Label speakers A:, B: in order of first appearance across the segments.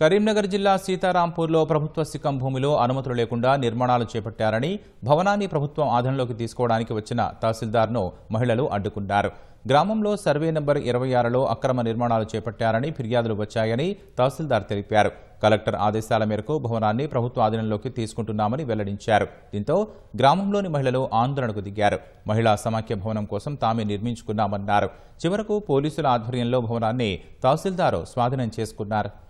A: కరీంనగర్ జిల్లా సీతారాంపూర్లో ప్రభుత్వ సిక్కం భూమిలో అనుమతులు లేకుండా నిర్మాణాలు చేపట్టారని భవనాన్ని ప్రభుత్వం ఆధీనంలోకి తీసుకోవడానికి వచ్చిన తహసీల్దార్ను మహిళలు అడ్డుకున్నారు. గ్రామంలో సర్వే నంబర్ ఇరవై ఆరులో అక్రమ నిర్మాణాలు చేపట్టారని ఫిర్యాదులు వచ్చాయని తహసీల్దార్ తెలిపారు. కలెక్టర్ ఆదేశాల మేరకు భవనాన్ని ప్రభుత్వ ఆధీనంలోకి తీసుకుంటున్నామని వెల్లడించారు. దీంతో గ్రామంలోని మహిళలు ఆందోళనకు దిగారు. మహిళా సమాఖ్య భవనం కోసం తామే నిర్మించుకున్నామన్నారు. చివరకు పోలీసుల ఆధ్వర్యంలో భవనాన్ని తహసీల్దారు స్వాధీనం చేసుకున్నారు.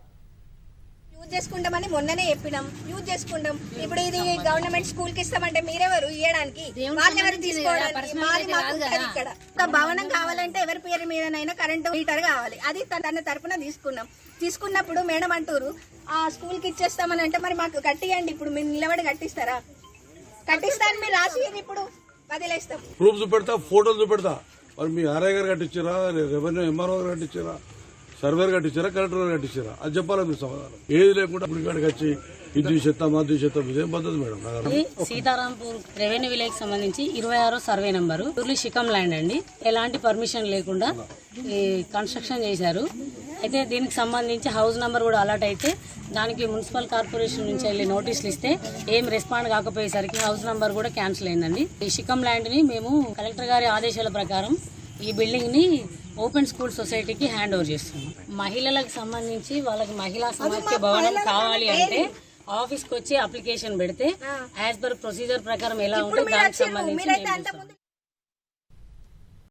B: యూజ్ చేసుకుంటామని మొన్ననే చెప్పినాం. యూజ్ చేసుకుంటాం. ఇప్పుడు ఇది గవర్నమెంట్ స్కూల్కి ఇస్తామంటే మీరెవరు ఇవ్వడానికి వాళ్ళెవరు తీసుకోవడానికి మాది మాకు ఉంటది ఇక్కడ. ఒక భవనం కావాలంటే ఎవరి పేరు మీదనైనా కరెంటు మీటర్ కావాలి. అది తన తన తరపున తీసుకున్నాం. తీసుకున్నప్పుడు మేడం అంటారు ఆ స్కూల్కి ఇచ్చేస్తామని అంటే మరి మాకు కట్టియండి ఇప్పుడు. మీరు నిలబడి కట్టిస్తారా? కట్టిస్తాను మీరు రాసి ఇప్పుడు. వదిలేస్తాం.
C: ప్రూఫ్ చూపెడతా ఫోటోలు చూపెడతా. మరి మీ ఆర్ఐ గారు కట్టించారా? రెవెన్యూ ఎంఆర్ఓ గారు కట్టించారా? సర్వేర్ కట్టించారా కలెక్టర్ గారు కట్టించారా? అది చెప్పాలా మీరు సమాధానం? ఏది లేకుండా ఇప్పుడు ఇక్కడికి వచ్చి ఇది తీసేస్తాం అది చేస్తాం ఇదేం పద్ధతి మేడం?
D: సీతారాంపూర్ రెవెన్యూ విలేజ్ సంబంధించి ఇరవై ఆరో సర్వే నంబరు. ఊర్లీ షికం ల్యాండ్ అండి. ఎలాంటి పర్మిషన్ లేకుండా ఈ కన్స్ట్రక్షన్ చేశారు. అయితే దీనికి సంబంధించి హౌస్ నెంబర్ కూడా అలర్ట్ అయితే దానికి మున్సిపల్ కార్పొరేషన్ నుంచి వెళ్ళి నోటీసులు ఇస్తే ఏం రెస్పాండ్ కాకపోయేసరికి హౌస్ నెంబర్ కూడా క్యాన్సిల్ అయిందండి. ఈ షికం ల్యాండ్ని మేము కలెక్టర్ గారి ఆదేశాల ప్రకారం ఈ బిల్డింగ్ని ఓపెన్ స్కూల్ సొసైటీకి హ్యాండ్ ఓవర్ చేస్తున్నాం. మహిళలకు సంబంధించి వాళ్ళకి మహిళా సమాఖ్య భవనం కావాలి అంటే ఆఫీస్కి వచ్చి అప్లికేషన్ పెడితే యాజ్ పర్ ప్రొసీజర్ ప్రకారం ఎలా ఉంటే దానికి సంబంధించి